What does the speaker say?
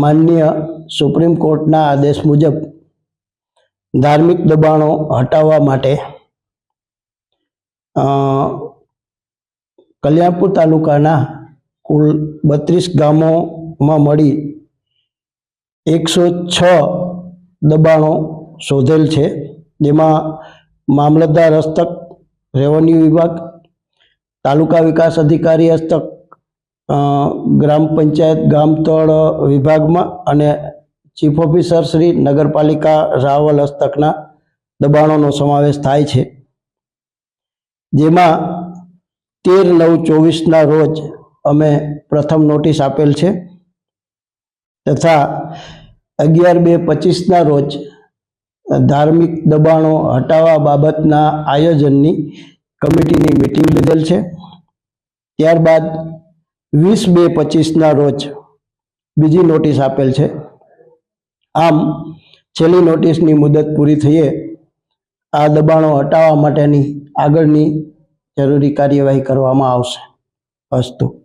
માન્ય સુપ્રીમ કોર્ટના આદેશ મુજબ ધાર્મિક દબાણો હટાવવા માટે કલ્યાણપુર તાલુકાના કુલ બત્રીસ ગામોમાં મળી એકસો છ દબાણો શોધેલ છે, જેમાં મામલતદાર હસ્તક, રેવન્યુ વિભાગ, તાલુકા વિકાસ અધિકારી હસ્તક ગ્રામ પંચાયત ગામતળ વિભાગમાં અને ચીફ ઓફિસર શ્રી નગરપાલિકા રાવલ હસ્તકના દબાણોનો સમાવેશ થાય છે. જેમાં તેર નવ ચોવીસના રોજ અમે પ્રથમ નોટિસ આપેલ છે તથા અગિયાર બે પચીસના રોજ ધાર્મિક દબાણો હટાવવા બાબતના આયોજનની કમિટીની મિટિંગ લીધેલ છે. ત્યારબાદ વીસ બે પચીસના રોજ બીજી નોટિસ આપેલ છે. આમ, છેલ્લી નોટિસની મુદત પૂરી થઈએ, આ દબાણો હટાવવા માટેની આગળની જરૂરી કાર્યવાહી કરવામાં આવશે. અસ્તુ.